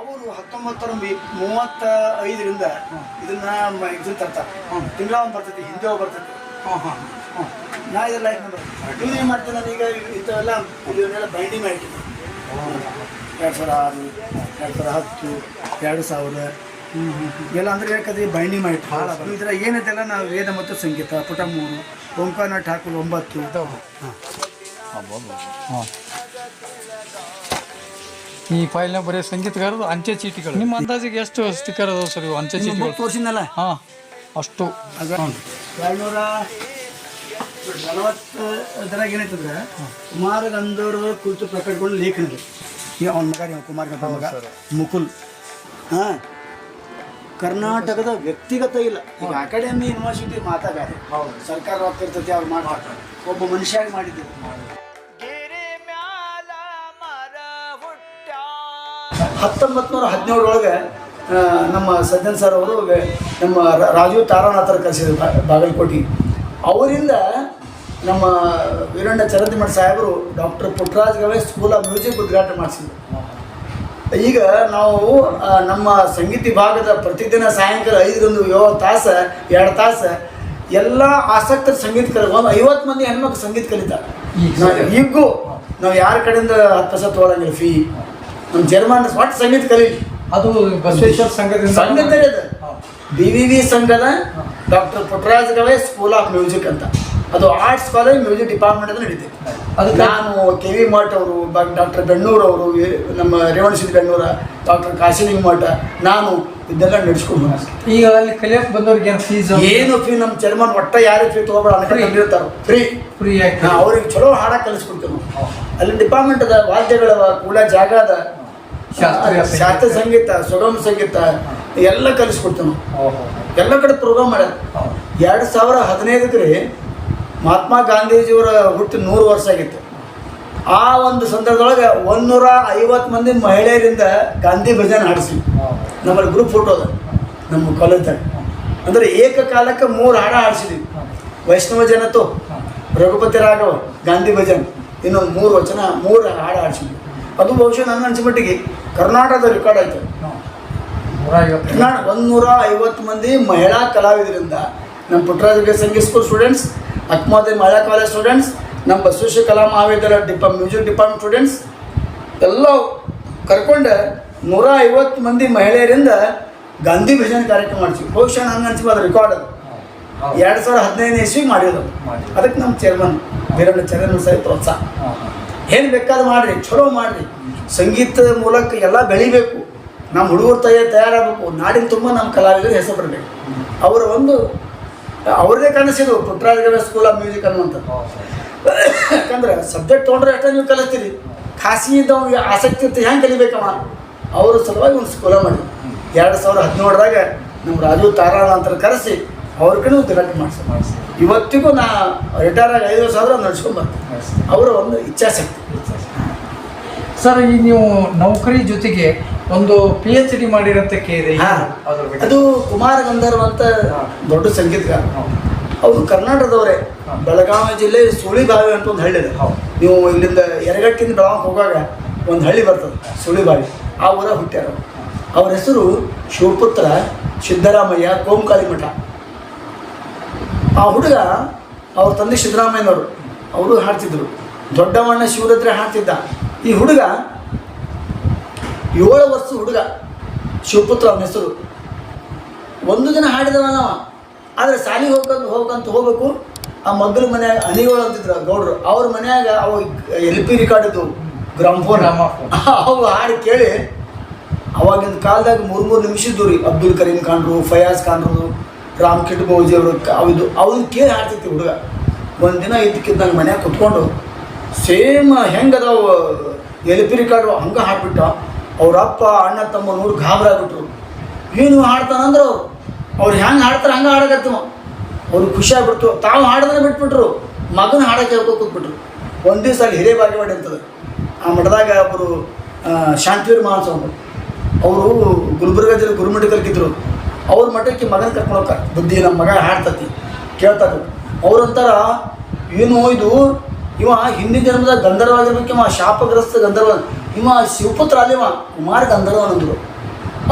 ಅವರು ಹತ್ತೊಂಬತ್ತರ ಮೂವತ್ತ ಐದರಿಂದ ಇದನ್ನ ಇದನ್ನ ತರ್ತಾರೆ. ತಿಂಗಳ ಒಂದು ಬರ್ತೈತಿ ಹಿಂದೆ ಒಂದು ಬರ್ತೈತಿ. ನಾ ಇದೆಲ್ಲ ಲೈಕ್ ನಂಬರ್ ಏನು ಮಾಡ್ತೀನಿ ನಾನೀಗ ಇಂಥವೆಲ್ಲ ಇದನ್ನೆಲ್ಲ ಬೈಂಡಿಂಗ್ ಆಯ್ತು ಎರಡು ಸಾವಿರ ಆರು ಎರಡು ಸಾವಿರ ಹತ್ತು ಎರಡು ಸಾವಿರ. ಎಲ್ಲ ಅಂದ್ರೆ ಯಾಕಂದ್ರೆ ಬೈಂಡಿಂಗ್ ಮಾಡಿ ಭಾಳ ಇದರ ಏನಿದೆಲ್ಲ ನಾವು ವೇದ ಮತ್ತು ಸಂಗೀತ ಪುಟ ಮೂರು ಓಂಕಾರ ಠಾಕೂರ್ ಒಂಬತ್ತು. ಹಾಂ ಈ ಫೈಲ್ನ ಬರೀ ಸಂಗೀತಗಾರರು ಅಂಚೆ ಚೀಟಿಗಳು. ನಿಮ್ಮ ಅಂದಾಜಿಗೆ ಎಷ್ಟು ಸ್ಟಿಕ್ಕರ್ ಅದಾವೆ ಸರ್ ಇವು ಅಂಚೆ ಚೀಟಿಗಳು? ತೋರಿಸಿದ್ನಲ್ಲ? ಹಾಂ ಅಷ್ಟು. ಎರಡ್ನೂರ ನಲವತ್ತರಾಗ ಏನಾಯ್ತಂದ್ರೆ ಕುಮಾರ ಗಂಧರ್ವ ಕುರಿತು ಪ್ರಕಟಗೊಂಡ ಲೇಖನಗಳು ಈ ಅವನ ಮಗ ರೀ, ಅವ್ನ್ ಕುಮಾರ ಗಂಧರ್ವ ಮಗ ಮುಕುಲ್. ಹಾಂ. ಕರ್ನಾಟಕದ ವ್ಯಕ್ತಿಗತ ಇಲ್ಲ. ಈಗ ಅಕಾಡೆಮಿ ಯೂನಿವರ್ಸಿಟಿ ಮಾತಾಡ ಸರ್ಕಾರ ಹೋಗ್ತಿರ್ತೈತಿ ಅವ್ರು ಮಾಡಿ ಒಬ್ಬ ಮನುಷ್ಯಾಗಿ ಮಾಡಿದ್ದೀವಿ ಹತ್ತೊಂಬತ್ತು ನೂರ ಹದಿನೇಳರೊಳಗೆ ನಮ್ಮ ಸಜ್ಜನ್ ಸರ್ ಅವರು ನಮ್ಮ ರಾಜೀವ್ ತಾರಾನಾಥರ ಕಲಿಸಿದ್ರು ಬಾಗಲಕೋಟೆ. ಅವರಿಂದ ನಮ್ಮ ವೀರಣ್ಣ ಚರಂತಿಮಠ ಸಾಹೇಬರು doctor Puttaraj Gavai school of music ಉದ್ಘಾಟನೆ ಮಾಡಿಸಿದ್ರು. ಈಗ ನಾವು ನಮ್ಮ ಸಂಗೀತ ವಿಭಾಗದ ಪ್ರತಿದಿನ ಸಾಯಂಕಾಲ ಐದರಿಂದ ಏಳು ತಾಸು ಎರಡು ತಾಸು ಎಲ್ಲ ಆಸಕ್ತ ಸಂಗೀತ ಕಲಿ ಒಂದು ಐವತ್ತು ಮಂದಿ ಹೆಣ್ಮಕ್ಳು ಸಂಗೀತ ಕಲಿತಾರೆ ಈಗ ನಾವು ಈಗೂ ನಾವು ಯಾರ ಕಡೆಯಿಂದ ಹತ್ತು ಪೈಸೆ ತೊಗೊಳಂಗಿಲ್ಲ ಫೀ ನಮ್ಮ ಜರ್ಮನ್ ಒಟ್ಟು ಸಂಗೀತ ಕಲೀಲಿ. ಅದು ಬಸವೇಶ್ವರ ಸಂಘದಿಂದ ಸಂಘದಲ್ಲಿ ಅದು ಬಿ ವಿ ವಿ ಸಂಘದ doctor Puttaraj Gavai school of music ಅಂತ. ಅದು ಆರ್ಟ್ಸ್ ಕಾಲೇಜ್ ಮ್ಯೂಸಿಕ್ ಡಿಪಾರ್ಟ್ಮೆಂಟ್ ಅಂತ ನಡೀತೈತೆ. ಅದು ನಾನು ಕೆ ವಿ ಮಠ್ ಅವರು ಡಾಕ್ಟರ್ ಬೆಣ್ಣೂರು ಅವರು ನಮ್ಮ ರೇವಣ ರೇವಣಸಿದ್ದ ಬೆಣ್ಣೂರ ಡಾಕ್ಟರ್ ಕಾಶಿಲಿಂಗ ಮಠ ನಾನು ಇದೆಲ್ಲ ನಡೆಸ್ಕೊಂಡು. ಈಗ ಅಲ್ಲಿ ಕಲಿಯಕ್ಕೆ ಬಂದವ್ರಿಗೆ ಏನು ಫೀಸ್ ಏನು ಫೀ ನಮ್ಮ ಚರ್ಮನ್ ಒಟ್ಟ ಯಾರು ಫೀ ತೊಗೊಬೇಡ ಫ್ರೀ ಫ್ರೀ ಆಗಿ ಅವ್ರಿಗೆ ಚಲೋ ಹಾಡ ಕಲಿಸ್ಕೊಡ್ತೇವೆ ಅಲ್ಲಿ ಡಿಪಾರ್ಟ್ಮೆಂಟ್ ಅದ ವಾದ್ಯಗಳವ ಕೂಡ ಜಾಗ ಅದ. ಶಾಸ್ತ್ರೀಯ ಸಂಗೀತ. ಸುಗಮ ಸಂಗೀತ ಎಲ್ಲ ಕಲಿಸ್ಕೊಡ್ತೀವಿ ನಾವು ಎಲ್ಲ ಕಡೆ ಪ್ರೋಗ್ರಾಮ್ ಮಾಡ್ಯಾರ. ಎರಡು ಸಾವಿರ ಹದಿನೈದಕ್ಕೆ ರೀ ಮಹಾತ್ಮ ಗಾಂಧೀಜಿಯವರ ಹುಟ್ಟಿ ನೂರು ವರ್ಷ ಆಗಿತ್ತು. ಆ ಒಂದು ಸಂದರ್ಭದೊಳಗೆ ಒಂದೂರ ಐವತ್ತು ಮಂದಿ ಮಹಿಳೆಯರಿಂದ ಗಾಂಧಿ ಭಜನೆ ಹಾಡಿಸಿ ನಮ್ಮಲ್ಲಿ ಗ್ರೂಪ್ ಫೋಟೋ ಅದ. ನಮ್ಮ ಕಾಲೇಜ್ದಾಗ. ಅಂದರೆ ಏಕಕಾಲಕ್ಕೆ ಮೂರು ಹಾಡ ಹಾಡಿಸಿದ್ವಿ ವೈಷ್ಣವ ಜನತು ರಘುಪತಿ ರಾಘವ ಗಾಂಧಿ ಭಜನ್. ಇನ್ನೊಂದು ಮೂರು ವಚನ ಮೂರು ಹಾಡು ಹಾಡಿಸಿದ್ವಿ ಅದು ಬಹುಶಃ ನನ್ನ ಅನ್ಸಿಮಟ್ಟಿಗೆ ಕರ್ನಾಟಕದ ರೆಕಾರ್ಡ್ ಆಯ್ತು. ನೂರ ಐವತ್ತು ಮಂದಿ ಮಹಿಳಾ ಕಲಾವಿದರಿಂದ. ನಮ್ಮ ಪುಟ್ಟರಾಜ ಸಂಗೀತ ಸ್ಕೂಲ್ ಸ್ಟೂಡೆಂಟ್ಸ್ ಅಕ್ಮಾದಿ ಮಹಿಳಾ ಕಾಲೇಜ್ ಸ್ಟೂಡೆಂಟ್ಸ್ ನಮ್ಮ ಬಸವೇಶ್ವರ ಕಲಾ ಮಹಾವಿದ್ಯಾಲಯ ಡಿಪ ಮ್ಯೂಸಿಕ್ ಡಿಪಾರ್ಟ್ಮೆಂಟ್ ಸ್ಟೂಡೆಂಟ್ಸ್ ಎಲ್ಲ ಕರ್ಕೊಂಡು ನೂರ ಐವತ್ತು ಮಂದಿ ಮಹಿಳೆಯರಿಂದ ಗಾಂಧಿ ಭಜನೆ ಕಾರ್ಯಕ್ರಮ ಮಾಡಿಸಿ. ಬಹುಶಃ ನಂಗೆ ಅನ್ಸಿಬೋ ಅದು ರೆಕಾರ್ಡ್ ಅದು. ಎರಡು ಸಾವಿರದ ಹದಿನೈದನೇ ಇಸ್ವಿ ಮಾಡಿರೋದು. ಅದಕ್ಕೆ ನಮ್ಮ ಚೇರ್ಮನ್ ಬೇರೆ ಚೇರ್ಮನ್ ಸಹಿತ ಪ್ರೋತ್ಸಾಹ. ಏನು ಬೇಕಾದ ಮಾಡಿರಿ, ಚಲೋ ಮಾಡಿರಿ. ಸಂಗೀತದ ಮೂಲಕ ಎಲ್ಲ ಬೆಳಿಬೇಕು. ನಮ್ಮ ಹುಡುಗರು ತಯ ತಯಾರಾಗಬೇಕು. ನಾಡಿನ ತುಂಬ ನಮ್ಮ ಕಲಾವಿದರು ಹೆಸರು ಬರಬೇಕು. ಅವರ ಒಂದು, ಅವ್ರದೇ ಕನಸಿದು ಪುಟ್ಟರಾಜ ಸ್ಕೂಲ್ ಆಫ್ ಮ್ಯೂಸಿಕ್ ಅನ್ನುವಂಥದ್ದು. ಹೌದು. ಯಾಕಂದ್ರೆ ಸಬ್ಜೆಕ್ಟ್ ತೊಗೊಂಡ್ರೆ ಅಷ್ಟೇ ನೀವು ಕಲಿಸ್ತೀರಿ. ಖಾಸಗಿ ಇದ್ದವ್ಗೆ ಆಸಕ್ತಿ ಇತ್ತು ಹೆಂಗೆ ಕಲಿಬೇಕಮ್ಮ ಅವ್ರ ಸಲುವಾಗಿ ಒಂದು ಸ್ಕೂಲ ಮಾಡಿ ಎರಡು ಸಾವಿರದ ಹದಿನೇಳರಾಗ ನಮ್ಮ ರಾಜು ತಾರಾನಂತರ ಕರೆಸಿ, ಅವ್ರ ಕಡೆ ಮಾಡಿಸಿ ಮಾಡಿಸಿ. ಇವತ್ತಿಗೂ ನಾ ರಿಟೈರ್ ಆಗಿ ಐದು ವರ್ಷ ಆದ್ರೆ ನಡ್ಸ್ಕೊಂಬರ್ತೀನಿ. ಅವರ ಒಂದು ಇಚ್ಛಾಶಕ್ತಿ. ಸರ್ ಈ ನೀವು ನೌಕರಿ ಜೊತೆಗೆ ಒಂದು ಪಿ ಎಚ್ ಡಿ ಮಾಡಿರೋ ಹಾ. ಅದು ಕುಮಾರ ಗಂಧರ್ವ ಅಂತ ದೊಡ್ಡ ಸಂಗೀತಗಾರ. ಅವರು ಕರ್ನಾಟಕದವರೇ. ಬೆಳಗಾವಿ ಜಿಲ್ಲೆ ಸುಳಿಬಾವಿ ಅಂತ ಒಂದು ಹಳ್ಳಿ ಇದೆ. ನೀವು ಇಲ್ಲಿಂದ ಎರಗಟ್ಟಿಂದ ಬೆಳಗಾವಿ ಹೋಗಾಗ ಒಂದು ಹಳ್ಳಿ ಬರ್ತದೆ ಸುಳಿಬಾವಿ ಆ ಊರ ಹುಟ್ಟ್ಯಾರ ಅವ್ರ ಹೆಸರು ಶಿವಪುತ್ರ ಸಿದ್ದರಾಮಯ್ಯ ಕೋಮಕಾಲಿ ಮಠ. ಆ ಹುಡುಗ ಅವ್ರ ತಂದೆ ಸಿದ್ದರಾಮಯ್ಯನವರು ಅವರು ಹಾಡ್ತಿದ್ರು. ದೊಡ್ಡವಣ್ಣ ಶಿವರತ್ರ ಹಾಡ್ತಿದ್ದ. ಈ ಹುಡುಗ ಏಳು ವರ್ಷ ಹುಡುಗ ಶಿವಪುತ್ರ ಅವನ ಹೆಸರು. ಒಂದು ದಿನ ಹಾಡಿದವ ನಾವ ಆದರೆ ಶಾಲೆಗೆ ಹೋಗ್ಕಂತ ಹೋಗ್ಕಂತ ಹೋಗ್ಬೇಕು. ಆ ಮಗ್ಗಲ ಮನ್ಯಾಗ ಅನಿಗಳು ಅಂತಿದ್ರು ಗೌಡ್ರು. ಅವ್ರ ಮನ್ಯಾಗ ಅವ ಎಲ್ ಪಿ ರೆಕಾರ್ಡ್ ಇದ್ದು ಗ್ರಾಮ್ಫೋನ್. ಅವು ಹಾಡು ಕೇಳಿ ಅವಾಗಿನ ಕಾಲದಾಗ ಮೂರು ಮೂರು ನಿಮಿಷ ಇದ್ದವು ರೀ. ಅಬ್ದುಲ್ ಕರೀಂ ಖಾನ್ರು ಫಯಾಜ್ ಖಾನ್ರು. ರಾಮ್ ಕಿಟ್ ಬೌಜಿ ಅವರು ಅವಿದು ಅವ್ರು ಕೇಳಿ ಹಾಡ್ತೈತಿ ಹುಡುಗ. ಒಂದಿನ ಇದ್ದಕ್ಕಿದ್ದಂಗೆ ಮನ್ಯಾಗ ಕುತ್ಕೊಂಡು, ಸೇಮ್ ಹೆಂಗೆ ಎಲಿಪಿರಿ ರೆಕಾರ್ಡು ಹಂಗೆ ಹಾಡ್ಬಿಟ್ಟ ಅವ್ರ ಅಪ್ಪ, ಅಣ್ಣ ತಮ್ಮ ನೋಡಿ ಗಾಬರಾಗ್ಬಿಟ್ರು ಏನು ಹಾಡ್ತಾನಂದ್ರೆ ಅವ್ರು. ಅವ್ರು ಹೆಂಗೆ ಹಾಡ್ತಾರೆ ಹಂಗೆ ಹಾಡಕತ್ತವ ಅವ್ರಿಗೆ ಖುಷಿ ಆಗ್ಬಿಡ್ತು. ತಾವು ಹಾಡಿದ್ರೆ ಬಿಟ್ಬಿಟ್ರು. ಮಗನ ಹಾಡಕ್ಕೆ ಕೂತ್ಬಿಟ್ರು. ಒಂದು ದಿವಸ ಅಲ್ಲಿ ಹಿರೇ ಬಾಗೇವಾಡಿ ಅಂತದ ಆ ಮಠದಾಗ ಒಬ್ಬರು ಶಾಂತಿವೀರ್ ಮಹಾನ್ಸವ್ರು ಅವರು ಗುಲ್ಬರ್ಗ ಜಿಲ್ಲೆ ಗುರುಮಠದಲ್ಲಿದ್ದರು ಅವ್ರ ಮಠಕ್ಕೆ ಮಗನ ಕರ್ಕೊಂಡು ಹೋಗ್ತಾರೆ. ಬುದ್ಧಿ ನಮ್ಮ ಮಗ ಹಾಡ್ತತಿ ಕೇಳ್ತಾರೆ. ಅವ್ರಂತಾರ ಏನು ಇದು ಇವ ಹಿಂದಿನ ಜನ್ಮದ ಗಂಧರ್ವ ಆಗಿರ್ಬೇಕು ಇವ ಶಾಪಗ್ರಸ್ತ ಗಂಧರ್ವ ಇವ ಶಿವಪುತ್ರ ಅಲ್ಲಿವ ಕುಮಾರ ಗಂಧರ್ವನಂದರು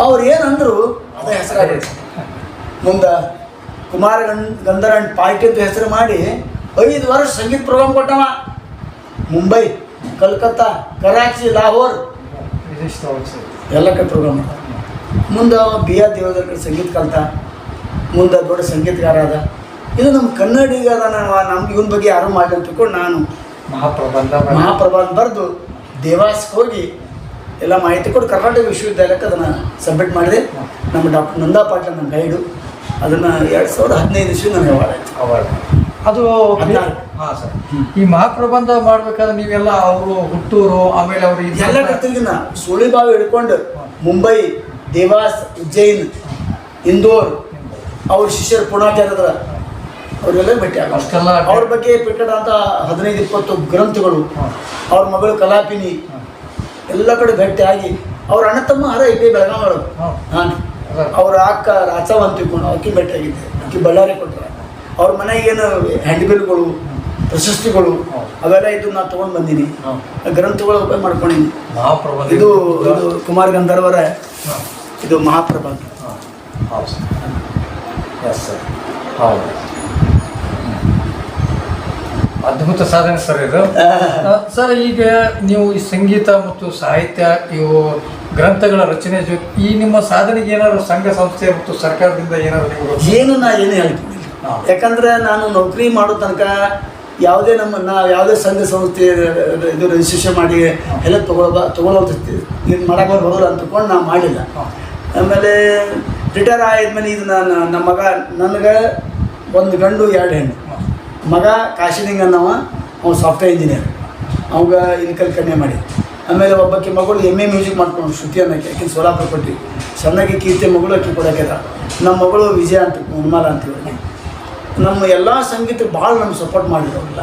ಅವ್ರು ಏನಂದ್ರು ಅದ ಹೆಸರಾಗಿ ಮುಂದೆ ಕುಮಾರ ಗಂ ಅಂಡ್ ಪಾರ್ಟಿ ಅಂತ ಹೆಸರು ಮಾಡಿ ಐದು ವರ್ಷ ಸಂಗೀತ ಪ್ರೋಗ್ರಾಮ್ ಕೊಟ್ಟವ. ಮುಂಬೈ ಕಲ್ಕತ್ತಾ ಕರಾಚಿ ಲಾಹೋರ್. ಎಲ್ಲ ಕಡೆ ಪ್ರೋಗ್ರಾಮ್ ಮುಂದೆ ಬಿ ಆರ್ ದೇವದರ್ಕರ್ ಕಡೆ ಸಂಗೀತ ಕಲ್ತ ಮುಂದೆ ದೊಡ್ಡ ಸಂಗೀತಗಾರ ಅದ ಇದು ನಮ್ಮ ಕನ್ನಡಿಗರ ನಮ್ಗೆ ಇವನ ಬಗ್ಗೆ ಯಾರೂ ಮಾಡಲಿ ಅಂತ ತಿಳ್ಕೊಂಡು ನಾನು ಮಹಾಪ್ರಬಂಧ ಮಹಾಪ್ರಬಂಧ ಬರೆದು ದೇವಾಸ್ಗೆ ಹೋಗಿ ಎಲ್ಲ ಮಾಹಿತಿ ಕೊಟ್ಟು ಕರ್ನಾಟಕ ವಿಶ್ವವಿದ್ಯಾಲಯಕ್ಕೆ ಅದನ್ನು ಸಬ್ಮಿಟ್ ಮಾಡಿದೆ. ನಮ್ಮ ಡಾಕ್ಟರ್ ನಂದಾ ಪಾಟೀಲ್ ನನ್ನ ಗೈಡು. ಅದನ್ನು ಎರಡು ಸಾವಿರದ ಹದಿನೈದು ಇಸ್ವಿ ನನಗೆ ಅವಾರ್ಡ್ ಆಯಿತು. ಅವಾರ್ಡ್ ಅದು. ಹಾಂ ಸರ್. ಈ ಮಹಾಪ್ರಬಂಧ ಮಾಡ್ಬೇಕಾದ್ರೆ ನೀವೆಲ್ಲ ಅವರು ಹುಟ್ಟೂರು ಆಮೇಲೆ ಅವರು ಎಲ್ಲ ಕರ್ತಿದ್ದೀನಿ ಸುಳಿಬಾವಿ ಹಿಡ್ಕೊಂಡು ಮುಂಬೈ ದೇವಾಸ್ ಉಜ್ಜೈನ್ ಇಂದೋರ್ ಅವ್ರ ಶಿಷ್ಯರು ಪುಣಾಚಾರ್ಯದ್ರ ಅವರೆಲ್ಲ ಭೇಟಿ ಅಷ್ಟೆಲ್ಲ ಅವ್ರ ಬಗ್ಗೆ ಪ್ರಕಟ ಅಂತ ಹದಿನೈದು ಇಪ್ಪತ್ತು ಗ್ರಂಥಗಳು. ಅವ್ರ ಮಗಳು ಕಲಾಪಿನಿ ಎಲ್ಲ ಕಡೆ ಭೇಟಿ ಆಗಿ ಅವ್ರ ಅಣ್ಣ ತಮ್ಮ ಹರ ಇಲ್ಲಿ ಬೆಳಗಾವಿ. ನಾನು. ಅವ್ರ ಅಕ್ಕ ರಾಚವ ಅಂತ ತಿಳ್ಕೊಂಡು ಆಕಿ ಭೇಟಿ ಆಗಿದ್ದೆ ಆಕಿ ಬಳ್ಳಾರಿ ಕೊಟ್ಟರೆ ಅವ್ರ ಮನೆಗೇನು ಹ್ಯಾಂಡ್ಬಿಲ್ಗಳು ಪ್ರಶಸ್ತಿಗಳು. ಅವೆಲ್ಲ ಇದು ನಾನು ತೊಗೊಂಡು ಬಂದೀನಿ. ಗ್ರಂಥಗಳು ಉಪಯೋಗ ಮಾಡ್ಕೊಂಡಿನಿ ಇದು ಕುಮಾರ್ ಗಂಧರ್ವರ. ಇದು ಮಹಾಪ್ರಭಾ. ಹೌದು. ಸರ್ ಎಸ್ ಸರ್ ಹೌದು. ಅದ್ಭುತ ಸಾಧನೆ ಸರ್ ಇದು. ಸರ್ ಈಗ ನೀವು ಈ ಸಂಗೀತ ಮತ್ತು ಸಾಹಿತ್ಯ ಇವು ಗ್ರಂಥಗಳ ರಚನೆ ಜೊತೆ ಈ ನಿಮ್ಮ ಸಾಧನೆಗೆ ಏನಾದ್ರು ಸಂಘ ಸಂಸ್ಥೆ ಮತ್ತು ಸರ್ಕಾರದಿಂದ ಏನಾದರೂ ನೀವು ಏನು ನಾ ಏನು ಹೇಳ್ತೀನಿ. ಯಾಕಂದರೆ ನಾನು ನೌಕರಿ ಮಾಡೋ ತನಕ ಯಾವುದೇ ನಮ್ಮ ನಾ ಯಾವುದೇ ಸಂಘ ಸಂಸ್ಥೆ ಇದು ರಿಜಿಸ್ಟ್ರೇಷನ್ ಮಾಡಿ ಎಲ್ಲ ತಗೊಳ್ಬ ತಗೊಳ್ಳೋದು ಇದು ಮಾಡೋಕೆ ಬರೋಲ್ಲ ಅಂತ ನಾನು ನಾ ಮಾಡಿಲ್ಲ. ಆಮೇಲೆ ರಿಟೈರ್ ಆದ್ಮೇಲೆ ಇದು ನಾನು ನಮ್ಮ ಮಗ, ನನಗೆ ಒಂದು ಗಂಡು, ಎರಡು ಹೆಣ್ಣು. ಮಗ ಕಾಶಿನಿಂಗ್ ಅನ್ನವ ಅವ್ನು ಸಾಫ್ಟ್ವೇರ್ ಇಂಜಿನಿಯರ್ ಅವಾಗ ಇನ್ಕಲ್ ಕಡಿಮೆ ಮಾಡಿ ಆಮೇಲೆ ಒಬ್ಬಕ್ಕೆ ಮಗಳು ಎಂ ಎ ಮ್ಯೂಸಿಕ್ ಮಾಡ್ಕೊಂಡು ಶ್ರುತಿ ಅನ್ನೋಕೆ ಯಾಕೆ ಸೋಲಾಪುರ ಕೊಟ್ಟು. ಸಣ್ಣಗೆ ಕೀರ್ತಿ ಮಗಳು ಅಕ್ಕಿ ಕೊಡೋಕ್ಕಿದ ನಮ್ಮ ಮಗಳು ವಿಜಯ ಅಂತ ಉನ್ಮಾಲ ಅಂತೀವಿ ನಮ್ಮ ಎಲ್ಲ ಸಂಗೀತ ಭಾಳ ನಮ್ಗೆ ಸಪೋರ್ಟ್ ಮಾಡಿದ್ರಲ್ಲ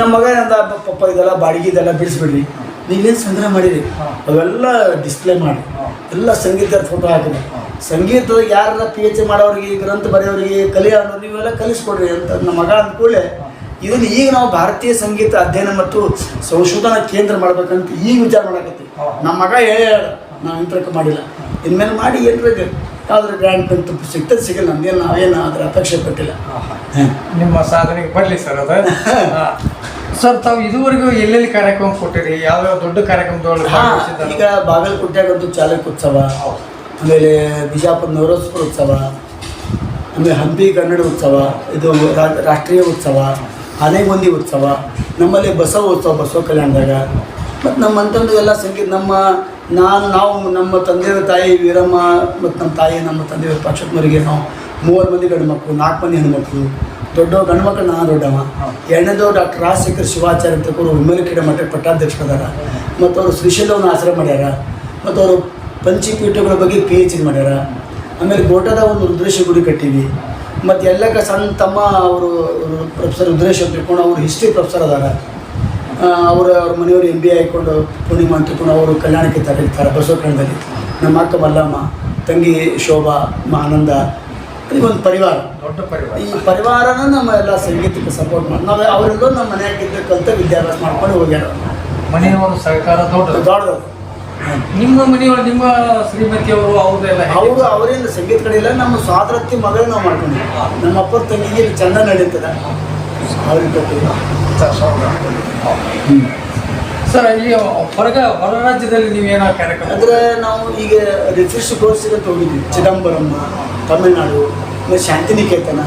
ನಮ್ಮ ಮಗ ಅಂದ ಪಪ್ಪ, ಇದೆಲ್ಲ ಬಾಡಿಗೆ ಇದೆಲ್ಲ ಬಿಡಿಸ್ಬಿಡ್ರಿ. ನೀವೇನು ಸಂಗ್ರಹ ಮಾಡಿರಿ. ಅವೆಲ್ಲ ಡಿಸ್ಪ್ಲೇ ಮಾಡಿ. ಎಲ್ಲ ಸಂಗೀತದ ಫೋಟೋ ಹಾಕಿದೆ. ಸಂಗೀತ ಸಂಗೀತದ ಯಾರ ಪಿ ಎಚ್ ಮಾಡೋರಿಗೆ ಗ್ರಂಥ ಬರೆಯೋರಿಗೆ ಕಲಿಯ ಅನ್ನೋದು ನೀವೆಲ್ಲ ಕಲಿಸ್ಕೊಡ್ರಿ ಅಂತ ನಮ್ಮ ಮಗ ಅಂದ್ಕೊಳ್ಳೆ ಇದನ್ನು ಈಗ ನಾವು ಭಾರತೀಯ ಸಂಗೀತ ಅಧ್ಯಯನ ಮತ್ತು ಸಂಶೋಧನಾ ಕೇಂದ್ರ ಮಾಡ್ಬೇಕಂತ ಈಗ ವಿಚಾರ ಮಾಡಕತ್ತಿ. ನಮ್ಮ ಮಗ ಹೇಳ ನಾನು ಇಂಟ್ರಕ್ ಮಾಡಿಲ್ಲ. ಇನ್ಮೇಲೆ ಮಾಡಿ ಏನ್ರ ಯಾವ್ದಾದ್ರು ಗ್ರ್ಯಾಂಡ್ ಅಂತ ಸಿಗ್ತದೆ ಸಿಗಲ್ಲ ನಮ್ಗೇನು ನಾವೇನು ಅದ್ರ ಅಪೇಕ್ಷೆ ಪಟ್ಟಿಲ್ಲ. ನಿಮ್ಮ ಸಾಧನೆಗೆ ಬರಲಿ ಸರ್ ಅದು. ಸರ್ ತಾವು ಇದುವರೆಗೂ ಎಲ್ಲೆಲ್ಲಿ ಕಾರ್ಯಕ್ರಮ ಕೊಟ್ಟಿರಿ ಯಾವ್ಯಾವ ದೊಡ್ಡ ಕಾರ್ಯಕ್ರಮದೊಳಗೆ ಭಾಗವಹಿಸಿದ್ದಾರೆ? ಈಗ ಬಾಗಲಕೋಟೆಗೊಂದು ಚಾಲಕ ಉತ್ಸವ ಹೌದು. ಆಮೇಲೆ ಬಿಜಾಪುರ ನವರೋತ್ಸವ ಉತ್ಸವ ಆಮೇಲೆ ಹಂಪಿ ಕನ್ನಡ ಉತ್ಸವ ಇದು ರಾ- ರಾಷ್ಟ್ರೀಯ ಉತ್ಸವ ಆನೆಗೊಂದಿ ಉತ್ಸವ ನಮ್ಮಲ್ಲಿ ಬಸವ ಉತ್ಸವ ಬಸವ ಕಲ್ಯಾಣದಾಗ ಮತ್ತು ನಮ್ಮ ಅಂತಂದು ಎಲ್ಲ ಸಂಗೀತ ನಮ್ಮ ನಾನು ನಾವು ನಮ್ಮ ತಂದೆಯವರ ತಾಯಿ ವೀರಮ್ಮ ಮತ್ತು ನಮ್ಮ ತಾಯಿ ನಮ್ಮ ತಂದೆಯವರ ಪಕ್ಷತ್ಮರಿಗೆ ನಾವು ಮೂವರು ಮಂದಿ ಗಂಡು ಮಕ್ಕಳು ನಾಲ್ಕು ಮಂದಿ ಹೆಣ್ಮಕ್ಳು ದೊಡ್ಡ ಗಂಡು ಮಕ್ಕಳು ನಾನು ದೊಡ್ಡವ. ಎರಡನೇದು ಡಾಕ್ಟರ್ ರಾಜಶೇಖರ್ ಶಿವಾಚಾರ್ಯ ಅಂತ ಅವರು ಮಠ ಪಟ್ಟಾಧ್ಯಕ್ಷರು ಅದಾರ. ಮತ್ತು ಅವರು ಶ್ರೀಶೈಲವನ್ನು ಆಶ್ರಯ ಮಾಡ್ಯಾರ. ಮತ್ತು ಅವರು ಪಂಚಪೀಠಗಳ ಬಗ್ಗೆ ಪಿ ಎಚ್ ಡಿ ಮಾಡ್ಯಾರ. ಆಮೇಲೆ ಗೋಟದ ಒಂದು ರುದ್ರೇಶ ಗುಡಿ ಕಟ್ಟೀವಿ. ಮತ್ತು ಎಲ್ಲಕ್ಕ ಸಣ್ಣ ತಮ್ಮ ಅವರು ಪ್ರೊಫೆಸರ್ ರುದ್ರೇಶ್ ತಿಳ್ಕೊಂಡು ಅವರು ಹಿಸ್ಟ್ರಿ ಪ್ರೊಫೆಸರ್ ಅದಾರ. ಅವರು, ಅವ್ರ ಮನೆಯವರು ಎಂ ಬಿ ಎ ಹಾಕ್ಕೊಂಡು ಪೂರ್ಣಿಮಾ ತಿಳ್ಕೊಂಡು ಅವರು ಕಲ್ಯಾಣಕ್ಕೆ ತರಲಿರ್ತಾರೆ ಬಸವ ಕನ್ನಡದಲ್ಲಿ ನಮ್ಮ ಅಕ್ಕ ಮಲ್ಲಮ್ಮ, ತಂಗಿ ಶೋಭಾ, ಮಹಾನಂದ ಒಂದು ಪರಿವಾರ. ಈ ಪರಿವಾರನ ನಮ್ಮ ಎಲ್ಲ ಸಂಗೀತಕ್ಕೆ ಸಪೋರ್ಟ್ ಮಾಡಿ ನಾವು ಅವರೆಲ್ಲರೂ ನಮ್ಮ ಮನೆಯಾಗಿದ್ದ ಕಲಿತ ವಿದ್ಯಾಭ್ಯಾಸ ಮಾಡ್ಕೊಂಡು ಹೋಗ್ಯಾರ. ಮನೆಯವರು ಸಹಕಾರ ದೊಡ್ಡದು. ದೊಡ್ಡದು. ನಿಮ್ಮ ಮನೆಯವರು ನಿಮ್ಮ ಶ್ರೀಮತಿಯವರು ಅವ್ರದೆಲ್ಲ ಹೇಗೆ? ಅವರು ಅವರಿಂದ ಸಂಗೀತ ಕಡೆ ಇಲ್ಲ ನಮ್ಮ ಸ್ವಾತಂತ್ರ್ಯ ಮಗಳು ನಾವು ಮಾಡ್ಕೊಂಡು ನಮ್ಮ ಅಪ್ಪ ತಂಗಿಗೆ ಇಲ್ಲಿ ಚಂದ ನಡೀತದೆ. ಸರ್, ಇಲ್ಲಿ ಹೊರಗ ಹೊರ ರಾಜ್ಯದಲ್ಲಿ ನೀವೇನೋ ಕಾರ್ಯಕ್ರಮ ಅಂದ್ರೆ ನಾವು ಈಗ ರಿಫ್ರೆಶ್ ಕೋರ್ಸ್ಗೆ ಹೋಗಿದ್ವಿ ಚಿದಂಬರಂ ತಮಿಳ್ನಾಡು. ಆಮೇಲೆ ಶಾಂತಿನಿಕೇತನ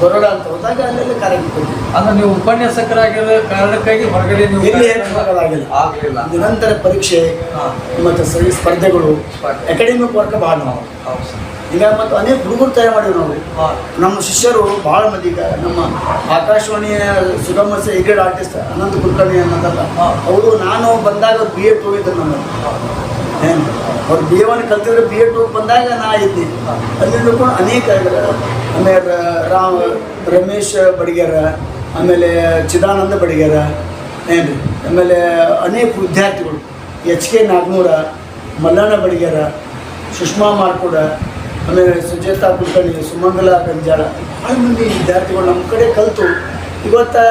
ಬರೋಡ ಅಂತ ಹೋದಾಗ ಅಲ್ಲೆಲ್ಲ ಕಾರ್ಯಕ್ರಮ ಅಂದ್ರೆ ನೀವು ಉಪನ್ಯಾಸಕರಾಗಿರೋ ಕಾರಣಕ್ಕಾಗಿ ಹೊರಗಡೆ ನೀವು ಆಗಲಿಲ್ಲ. ನಿರಂತರ ಪರೀಕ್ಷೆ ಮತ್ತು ಸರಿ ಸ್ಪರ್ಧೆಗಳು ಸ್ಪರ್ಧೆ. ಅಕಾಡೆಮಿಕ್ ವರ್ಕ್ ಭಾಳ ನಾವು. ಈಗ ಮತ್ತು ಅನೇಕ ಹುಡುಗರು ತಯಾರು ಮಾಡಿದ್ರು ನಾವು. ನಮ್ಮ ಶಿಷ್ಯರು ಭಾಳ ಮಂದಿ ಈಗ ನಮ್ಮ ಆಕಾಶವಾಣಿಯ ಸುಗಮ ಎಗ್ರೇಡ್ ಆರ್ಟಿಸ್ಟ್ ಅನಂತ ಕುಲಕರ್ಣಿ ಅನ್ನೋದಲ್ಲ. ಅವರು ನಾನು ಬಂದಾಗ ಬಿ ಎಡ್ ತೋಗಿದ್ದರು ನಮ್ಮ ಅವ್ರು ಬಿ ಎವನ್ನು ಕಲ್ತಿದ್ರೆ ಬಿ ಎಡ್ ಹೋಗಿ ಬಂದಾಗ ನಾ ಇದ್ದೆ. ಅಲ್ಲಿಂದ ಕೂಡ ಅನೇಕ, ಆಮೇಲೆ ರಾಮ್, ರಮೇಶ್ ಬಡಿಗೇರ, ಆಮೇಲೆ ಚಿದಾನಂದ ಬಡಿಗೇರ ಏನು ಆಮೇಲೆ ಅನೇಕ ವಿದ್ಯಾರ್ಥಿಗಳು, ಎಚ್ ಕೆ ನಾಗ್ನೂರ, ಮಲ್ಲಣ್ಣ ಬಡಿಗೇರ, ಸುಷ್ಮಾ ಮಾರ್ಕೂಡ, ಆಮೇಲೆ ಸುಜೇತಾ ಕುಲಕರ್ಣಿ, ಸುಮಂಗಲ ಗಂಜಾಳ ಭಾಳ ಮಂದಿ ವಿದ್ಯಾರ್ಥಿಗಳು ನಮ್ಮ ಕಡೆ ಕಲಿತು. ಇವತ್ತು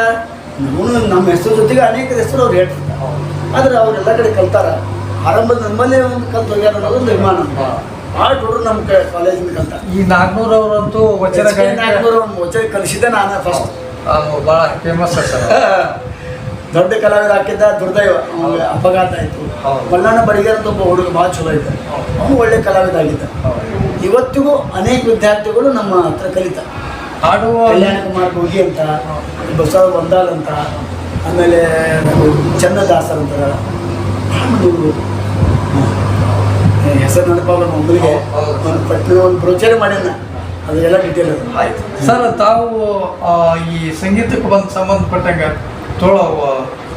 ನಮ್ಮ ನಮ್ಮ ಹೆಸರು ಜೊತೆಗೆ ಅನೇಕ ಹೆಸರು ಅವ್ರು ಹೇಳ್ತಿರ್ತಾರೆ. ಆದರೆ ಅವರೆಲ್ಲ ಕಡೆ ಕಲ್ತಾರ. ಆರಂಭದ ನಮ್ಮಲ್ಲೇ ಒಂದು ಕಲ್ತು ಹೋಗ್ಯಾರ ಅನ್ನೋದು ನಿರ್ಮಾಣ ಭಾಳ ಹುಡುಗರು ನಮ್ಮ ಕಾಲೇಜಿನ ಕಲ್ತ. ಈ ನಾಗ್ನೂರ್ ಅವರಂತೂ ವಚನ ನಾಲ್ಕುನೂರು ವಚನ ಕಲಿಸಿದ್ದೆ ನಾನು ಫಸ್ಟ್ ಭಾಳ ಬಹಳ ಫೇಮಸ್ ಸರ್ ದೊಡ್ಡ ಕಲಾವಿದ ಹಾಕಿದ್ದ ದುರ್ದೈವ. ಅಪಘಾತ ಆಯಿತು. ಮಲ್ಲಣ್ಣ ಬಡಿಗೇರ್ ಅಂತ ಒಬ್ಬ ಹುಡುಗ ಭಾಳ ಚಲೋ ಇದ್ದ. ಅವನು ಒಳ್ಳೆ ಕಲಾವಿದ ಆಗಿದ್ದ. ಇವತ್ತಿಗೂ ಅನೇಕ ವಿದ್ಯಾರ್ಥಿಗಳು ನಮ್ಮ ಹತ್ರ ಕಲಿತ. ಹಾಡು ಕಲ್ಯಾಣ ಕುಮಾರ್ ಹೋಗಿ ಅಂತ ಬಸವ ಬಂದಾಲ್ ಅಂತ ಆಮೇಲೆ ಚನ್ನದಾಸರ್ ಅಂತಾರ ಭಾಳ ಮಂದಿ ಹುಡುಗರು. ಹ್ಮ್. ಹೆಸರು ನೆನಪಾಗ ಒಬ್ಬರಿಗೆ ಹೌದು. ಒಂದು ಪಟ್ನ ಒಂದು ಪ್ರಚಾರ ಮಾಡ್ಯಾನ ಅದೆಲ್ಲ ಡೀಟೇಲ್ ಅದು. ಆಯ್ತು. ಸರ್ ತಾವು ಈ ಸಂಗೀತಕ್ಕೆ ಬಂದು ಸಂಬಂಧಪಟ್ಟಂಗ ತೋಳ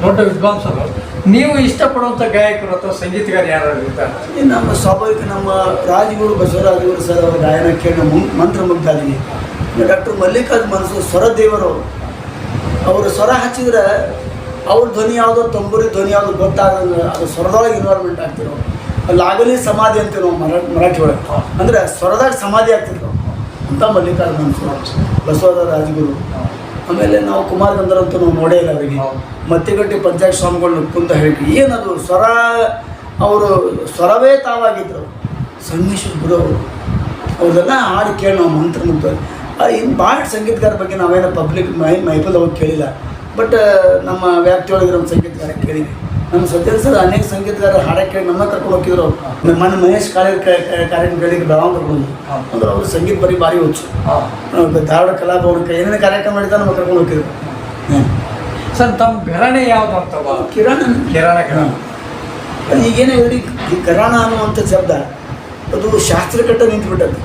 ದೊಡ್ಡ ವಿದ್ವಾಂಸರು ನೀವು ಇಷ್ಟಪಡುವಂಥ ಗಾಯಕರು ಅಥವಾ ಸಂಗೀತಗಾರ ಯಾರು ಇರ್ತಾರೆ? ನಮ್ಮ ಸ್ವಾಭಾವಿಕ ನಮ್ಮ ರಾಜಗುರು ಬಸವರಾಜಗುರು ಸರ್ ಅವರ ಗಾಯನ ಕೇಳಿ ಮಂತ್ರ ಮುಗ್ದಾದೀನಿ ಡಾಕ್ಟರ್ ಮಲ್ಲಿಕಾರ್ಜುನ್ ಮನಸ್ಸು ಸ್ವರ ದೇವರು ಅವರು ಸ್ವರ ಹಚ್ಚಿದ್ರೆ ಅವ್ರ ಧ್ವನಿ ಯಾವುದೋ, ತಂಬೂರಿ ಧ್ವನಿ ಯಾವುದು ಗೊತ್ತಾಗಲ್ಲ ಅದು ಸ್ವರದೊಳಗೆ ಇನ್ವಾಲ್ವ್ಮೆಂಟ್ ಆಗ್ತಿರೋ. ಲಾಗಲಿ ಸಮಾಧಿ ಅಂತೀವಿ ನಾವು ಮರಾಠ ಮರಾಠಿ ಒಳಗೆ. ಅಂದ್ರೆ ಸ್ವರದಾಗ ಸಮಾಧಿ ಆಗ್ತಿದ್ರು ಅಂತ ಮಲ್ಲಿಕಾರ್ಜುನ ಬಸವದ ರಾಜಗುರು. ಆಮೇಲೆ ನಾವು ಕುಮಾರ್ ಗಂಧರ್ವಂತೂ ನಾವು ನೋಡೇ ಇಲ್ಲ ಅವರಿಗೆ. ಮತ್ತಿಗಟ್ಟಿ ಪಂಚಾಯತ್ ಸ್ವಾಮಿಗಳನ್ನ ಕುಂತ ಹೇಳಿ ಏನದು? ಸ್ವರ, ಅವರು ಸ್ವರವೇ ತಾವಾಗಿದ್ರು. ಸಂಗೀಶ್ವರ ಗುರು ಅವರು. ಅವ್ರದೆಲ್ಲ ಹಾಡು ಕೇಳಿ ನಾವು ಮಂತ್ರ ಮುಗ್ದು ಇನ್ನು ಭಾಳ ಸಂಗೀತಗಾರ ಬಗ್ಗೆ ನಾವೇನೋ ಪಬ್ಲಿಕ್ ಮೈ ಮೈಪಲ್ ಅವಾಗ ಕೇಳಿಲ್ಲ. ಬಟ್ ನಮ್ಮ ವ್ಯಾಪ್ತಿಯೊಳಗೆ ನಮ್ಮ ಸಂಗೀತಗಾರ ಕೇಳಿದ್ವಿ. ನಮ್ಮ ಸತ್ಯನ್ ಸರ್ ಅನೇಕ ಸಂಗೀತಗಾರ ಹಾಡ ಕೇಳಿ ನಮ್ಮ ಕರ್ಕೊಂಡು ಹೋಗಿದ್ರು ನಮ್ಮ ಮನೆ ಮಹೇಶ್ ಕಾಳೆ ಕಾರ್ಯಕ್ರಮಗಳಿಗೆ ಬೆಳಗಾವ್ ಕರ್ಕೊಂಡು. ಅಂದ್ರೆ ಅವರು ಸಂಗೀತ ಬರೀ ಭಾರಿ ಹುಚ್ಚು. ಧಾರವಾಡ ಕಲಾಭವನಕ್ಕೆ ಏನೇನು ಕಾರ್ಯಕ್ರಮ ಮಾಡಿದ ನಮ್ಮ ಕರ್ಕೊಂಡು ಹೋಗಿದ್ರು. ಸರ್ ತಮ್ಮ ಘರಾಣೆ ಯಾವ್ದು ಅಂತವ ಕಿರಾಣ ಕಿರಾಣ. ಘರಾಣ ಈಗೇನು ಹೇಳಿ ಈ ಕರಾಣ ಅನ್ನುವಂಥ ಶಬ್ದ ಅದು ಶಾಸ್ತ್ರಕಟ್ಟ ನಿಂತುಬಿಟ್ಟದ್ದು.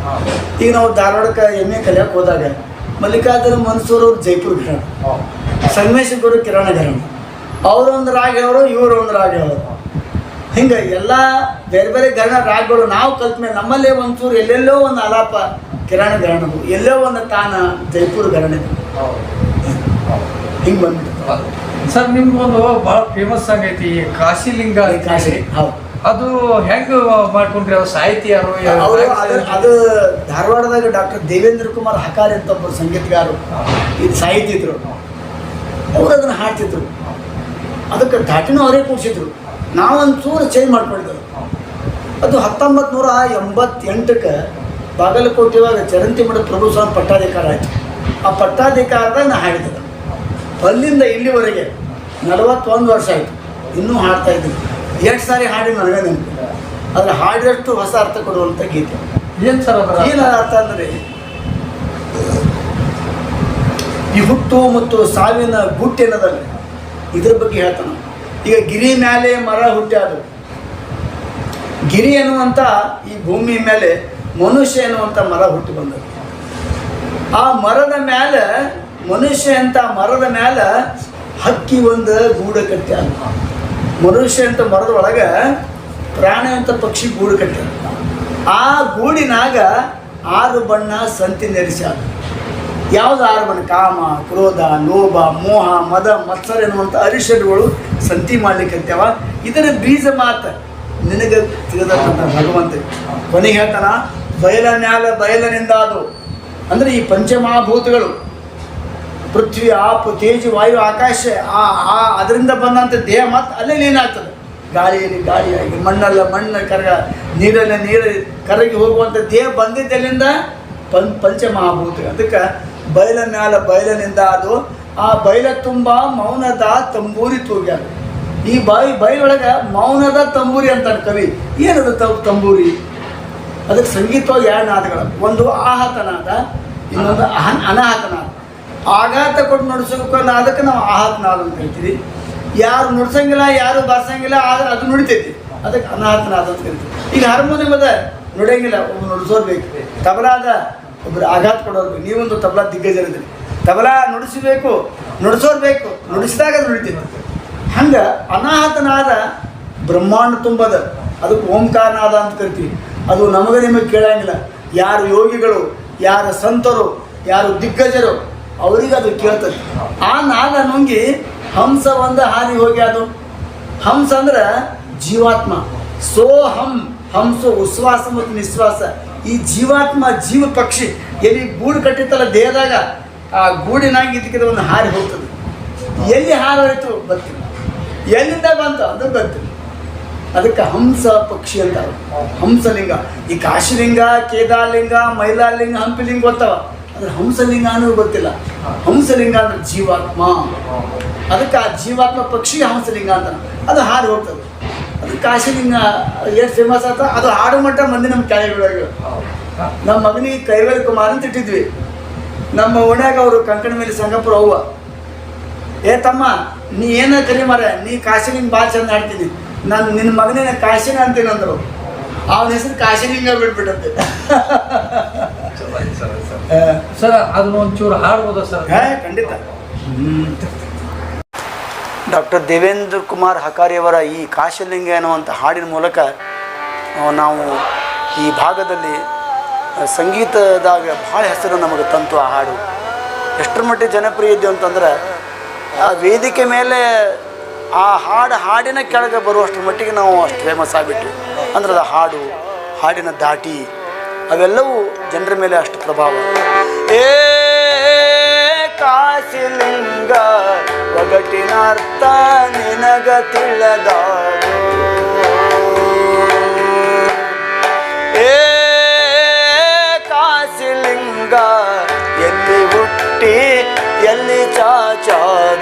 ಈಗ ನಾವು ಧಾರವಾಡಕ್ಕೆ ಎಮ್ಮೆ ಕಲಿಯಕ್ಕೆ ಹೋದಾಗ ಮಲ್ಲಿಕಾರ್ಜುನ ಮನ್ಸೂರ್ ಅವ್ರು ಜೈಪುರ್ ಘರಾಣ ಸಂಗಮೇಶ್ವರ ಕಿರಣ ಕಿರಾಣ ಅವರು ಅವರೊಂದು ರಾಗ ಹೇಳೋರು ಇವರು ಒಂದು ರಾಗ ಹೇಳೋರು. ಹಿಂಗೆ ಎಲ್ಲ ಬೇರೆ ಬೇರೆ ಗರಣ ರಾಗಗಳು ನಾವು ಕಲ್ತ ಮೇಲೆ ನಮ್ಮಲ್ಲೇ ಒಂಚೂರು ಎಲ್ಲೆಲ್ಲೋ ಒಂದು ಆಲಾಪ ಕಿರಾಣ ಘರಾಣದು ಎಲ್ಲೋ ಒಂದು ತಾನ ಜೈಪುರ ಗ್ರಹಣ ಹಿಂಗೆ ಬಂದ್ಬಿಟ್ಟು ಸರ್ ನಿಮ್ಗೊಂದು ಬಹಳ ಫೇಮಸ್ ಆಗೈತಿ ಕಾಶಿಲಿಂಗ ಕಾಶಿ ಹೌದು. ಅದು ಹೆಂಗೆ ಮಾಡ್ಕೊಂಡ್ರಿ ಅವ್ರು ಸಾಹಿತಿ ಯಾರು ಅವರು ಅದು ಧಾರವಾಡದಾಗ ಡಾಕ್ಟರ್ ದೇವೇಂದ್ರ ಕುಮಾರ್ ಹಕಾರಿ ಅಂತ ಒಬ್ಬರು ಸಂಗೀತಗಾರರು. ಇದು ಸಾಹಿತಿದ್ರು ಅವ್ರು ಅದನ್ನು ಹಾಡ್ತಿದ್ರು. ಅದಕ್ಕೆ ಧಾಟಿನೂ ಅವರೇ ಕೂಡಿಸಿದ್ರು. ನಾವೊಂದು ಚೂರು ಚೇಂಜ್ ಮಾಡ್ಕೊಂಡಿದ್ದೆವು ಅದು ಹತ್ತೊಂಬತ್ತು ನೂರ ಎಂಬತ್ತೆಂಟಕ್ಕೆ ಬಾಗಲಕೋಟೆವಾಗ ಚರಂತಿ ಮಠ ಪ್ರಭು ಸ್ವಾಮಿ ಪಟ್ಟಾಧಿಕಾರ ಆಯಿತು. ಆ ಪಟ್ಟಾಧಿಕಾರದಾಗ ನಾ ಹಾಡಿದ್ದೆ. ಅಲ್ಲಿಂದ ಇಲ್ಲಿವರೆಗೆ ನಲವತ್ತೊಂದು ವರ್ಷ ಆಯಿತು. ಇನ್ನೂ ಹಾಡ್ತಾ ಇದ್ದೀನಿ. ಎಷ್ಟು ಸಾರಿ ಹಾಡಿ ನನಗೆ ನೆನಪು. ಆದರೆ ಹಾಡಿದಷ್ಟು ಹೊಸ ಅರ್ಥ ಕೊಡುವಂಥ ಗೀತೆ. ಏನು ಸರ್ ಏನು ಅರ್ಥ ಅಂದರೆ ಈ ಹುಟ್ಟು ಮತ್ತು ಸಾವಿನ ಗುಟ್ಟೆನದಲ್ಲಿ ಇದ್ರ ಬಗ್ಗೆ ಹೇಳ್ತಾನೆ. ಈಗ ಗಿರಿ ಮೇಲೆ ಮರ ಹುಟ್ಟ್ಯಾದು ಗಿರಿ ಎನ್ನುವಂಥ ಈ ಭೂಮಿ ಮೇಲೆ ಮನುಷ್ಯ ಎನ್ನುವಂಥ ಮರ ಹುಟ್ಟಿ ಬಂದದ್ದು. ಆ ಮರದ ಮೇಲೆ ಮನುಷ್ಯ ಅಂತ ಮರದ ಮೇಲೆ ಹಕ್ಕಿ ಒಂದು ಗೂಡು ಕಟ್ಟ್ಯಾದ ಮನುಷ್ಯ ಅಂತ ಮರದ ಒಳಗೆ ಪ್ರಾಣಿ ಅಂತ ಪಕ್ಷಿ ಗೂಡು ಕಟ್ಟ್ಯಾದ ಆ ಗೂಡಿನಾಗ ಆರು ಬಣ್ಣ ಸಂತಿ ನೆರೆಸ್ಯಾದ ಯಾವುದು ಆರು ಬಣ್ಣ ಕಾಮ, ಕ್ರೋಧ, ಲೋಭ, ಮೋಹ, ಮದ, ಮತ್ಸರ ಎನ್ನುವಂಥ ಅರಿಷಡ್ಗಳು ಸಂತಿ ಮಾಡ್ಲಿಕ್ಕೆ ಅಂತ್ಯಾವ ಇದರ ಬೀಜ ಮಾತ್ರ. ನಿನಗೆ ತಿಳಿದಂತ ಭಗವಂತ ಕೊನೆಗೆ ಹೇಳ್ತಾನ, ಬಯಲ ನ್ಯಾಲ ಬಯಲನಿಂದ ಅದು. ಅಂದರೆ ಈ ಪಂಚಮಹಾಭೂತಗಳು, ಪೃಥ್ವಿ, ಆಪು, ತೇಜು, ವಾಯು, ಆಕಾಶ, ಆ ಆ, ಅದರಿಂದ ಬಂದಂಥ ದೇಹ ಮತ್ತು ಅಲ್ಲೇ ಲೀನಾಗ್ತದೆ. ಗಾಳಿಯಲ್ಲಿ ಗಾಳಿಯಾಗಿ, ಮಣ್ಣಲ್ಲ ಮಣ್ಣು ಕರಗ, ನೀರಲ್ಲ ನೀರು ಕರಗಿ ಹೋಗುವಂಥ ದೇಹ ಬಂದಿದ್ದಲ್ಲಿಂದ ಪಂ ಪಂಚಮಹಾಭೂತ ಅದಕ್ಕೆ ಬಯಲ ಮ್ಯಾಲ ಬಯಲನಿಂದ ಅದು, ಆ ಬಯಲ ತುಂಬ ಮೌನದ ತಂಬೂರಿ ತೂಗ್ಯಾದ ಈ ಬಾಯಿ ಬಯಲೊಳಗೆ ಮೌನದ ತಂಬೂರಿ ಅಂತ ಕವಿ. ಏನದು ತಂಬೂರಿ? ಅದಕ್ಕೆ ಸಂಗೀತವಾಗಿ ಎರಡು ನಾದಗಳು. ಒಂದು ಆಹತನಾದ ಇನ್ನೊಂದು ಅಹನ್ ಅನಾಹತನಾದ ಆಘಾತ ಕೊಟ್ಟು ನುಡಿಸೋಕೆ ನಾದಕ್ಕೆ ನಾವು ಆಹತನಾದ ಅಂತ ಹೇಳ್ತೀವಿ ಯಾರು ನುಡ್ಸಂಗಿಲ್ಲ, ಯಾರು ಬರ್ಸಂಗಿಲ್ಲ, ಆದ್ರೆ ಅದು ನುಡಿತೈತಿ. ಅದಕ್ಕೆ ಅನಾಹತನಾದ ಅಂತ ಹೇಳ್ತೀವಿ ಈಗ ಹಾರ್ಮೋನಿಯಂ ಅದ, ನುಡಿಯಂಗಿಲ್ಲ, ಒಬ್ಬ ನುಡಿಸೋರು ಬೇಕು. ತಬಲಾದ ಒಬ್ರು ಆಘಾತ ಕೊಡೋರು ನೀವೊಂದು ತಬಲಾ ದಿಗ್ಗಜರಿದ್ರಿ. ತಬಲಾ ನುಡಿಸಬೇಕು ನುಡಿಸೋರು ಬೇಕು ನುಡಿಸಿದಾಗ ಅದು ನುಡಿತೈತಿ ಹಂಗೆ ಅನಾಹತನಾದ ಬ್ರಹ್ಮಾಂಡ ತುಂಬದ. ಅದಕ್ಕೆ ಓಂಕಾರನಾದ ಅಂತ ಕರಿತೀವಿ. ಅದು ನಮಗೆ ನಿಮಗೆ ಕೇಳಂಗಿಲ್ಲ. ಯಾರು ಯೋಗಿಗಳು, ಯಾರ ಸಂತರು, ಯಾರು ದಿಗ್ಗಜರು, ಅವರಿಗೆ ಅದು ಕೇಳ್ತದೆ. ಆ ನಾದ ನುಂಗಿ ಹಂಸ ಒಂದು ಹಾರಿ ಹೋಗಿ ಅದು. ಹಂಸ ಅಂದ್ರೆ ಜೀವಾತ್ಮ. ಸೋಹಂ, ಹಂಸ, ಉಸ್ವಾಸ ಮತ್ತು ನಿಶ್ವಾಸ ಈ ಜೀವಾತ್ಮ ಜೀವ ಪಕ್ಷಿ ಎಲ್ಲಿ ಗೂಡು ಕಟ್ಟಿತ್ತಲ್ಲ ದೇಹದಾಗ, ಆ ಗೂಡಿನಾಗ ಇದಕ್ಕೆ ಒಂದು ಹಾರಿ ಹೋಗ್ತದೆ. ಎಲ್ಲಿ ಹಾರೋಯ್ತು ಗೊತ್ತಿಲ್ಲ. ಎಲ್ಲಿಂದ ಬಂತು ಅದು ಗೊತ್ತಿಲ್ಲ. ಅದಕ್ಕೆ ಹಂಸ ಪಕ್ಷಿ ಅಂತ ಹಂಸಲಿಂಗ. ಈ ಕಾಶಿಲಿಂಗ, ಕೇದಾರಲಿಂಗ, ಮೈಲಾರಲಿಂಗ, ಹಂಪಿಲಿಂಗ ಗೊತ್ತವ? ಅದ್ರ ಹಂಸಲಿಂಗ ಅನ್ನೋದು ಗೊತ್ತಿಲ್ಲ. ಹಂಸಲಿಂಗ ಅಂದ್ರೆ ಜೀವಾತ್ಮ. ಅದಕ್ಕೆ ಆ ಜೀವಾತ್ಮ ಪಕ್ಷಿ ಹಂಸಲಿಂಗ ಅಂತ ಅದು ಹಾರಿ ಹೋಗ್ತದೆ. ಅದು ಕಾಶಿಲಿಂಗ ಎಷ್ಟು ಫೇಮಸ್ ಆತ ಅದು ಹಾಡು ಮಟ್ಟ ಮಂದಿ ನಮ್ಮ ಕೆಳಗೆ ನಮ್ಮ ಮಗನಿಗೆ ಕೈವೇಲ್ ಕುಮಾರ್ ಅಂತ ಇಟ್ಟಿದ್ವಿ. ನಮ್ಮ ಓಣ್ಯಾಗ ಅವರು ಕಂಕಣ ಮೇಲೆ ಸಂಗಪುರ ಅವ್ವ. ಏ ತಮ್ಮ ನೀ ಏನ ಕರಿ ಮಾರ ನೀ ಕಾಶಿಲಿಂಗ ಭಾಳ ಚಂದ ಆಡ್ತೀನಿ. ನಾನು ನಿನ್ನ ಮಗನೇ ಕಾಶಿನ ಅಂತೀನಿ ಅಂದರು. ಅವನ ಹೆಸರು ಕಾಶಿಲಿಂಗ ಬಿಟ್ಬಿಟ್ಟಂತೆ. ಸರ್ ಅದನ್ನ ಒಂಚೂರು ಹಾಡ್ಬೋದಾ ಸರ್? ಹಾ, ಖಂಡಿತ. ಡಾಕ್ಟರ್ ದೇವೇಂದ್ರ ಕುಮಾರ್ ಹಕಾರಿಯವರ ಈ ಕಾಶಲಿಂಗ ಎನ್ನುವಂಥ ಹಾಡಿನ ಮೂಲಕ ನಾವು ಈ ಭಾಗದಲ್ಲಿ ಸಂಗೀತದಾಗ ಭಾಳ ಹೆಸರು ನಮಗೆ ತಂತು ಆ ಹಾಡು. ಎಷ್ಟರ ಮಟ್ಟಿಗೆ ಜನಪ್ರಿಯ ಇದ್ದೀವಿ ಅಂತಂದ್ರೆ, ಆ ವೇದಿಕೆ ಮೇಲೆ ಆ ಹಾಡು ಹಾಡಿನ ಕೆಳಗೆ ಬರುವಷ್ಟರ ಮಟ್ಟಿಗೆ ನಾವು ಅಷ್ಟು ಫೇಮಸ್ ಆಗಿಬಿಟ್ವಿ. ಅಂದ್ರೆ ಅದು ಹಾಡು, ಹಾಡಿನ ದಾಟಿ ಅವೆಲ್ಲವೂ ಜನರ ಮೇಲೆ ಅಷ್ಟು ಪ್ರಭಾವ. ಏ, ಕಾಶಿಲಿಂಗ ಒಗಟಿನ ಅರ್ಥ ನಿನಗ ತಿಳದ ಏ ಕಾಶಿಲಿಂಗ ಎಲ್ಲಿ ಹುಟ್ಟಿ ಎಲ್ಲಿ ಚಾಚಾರು.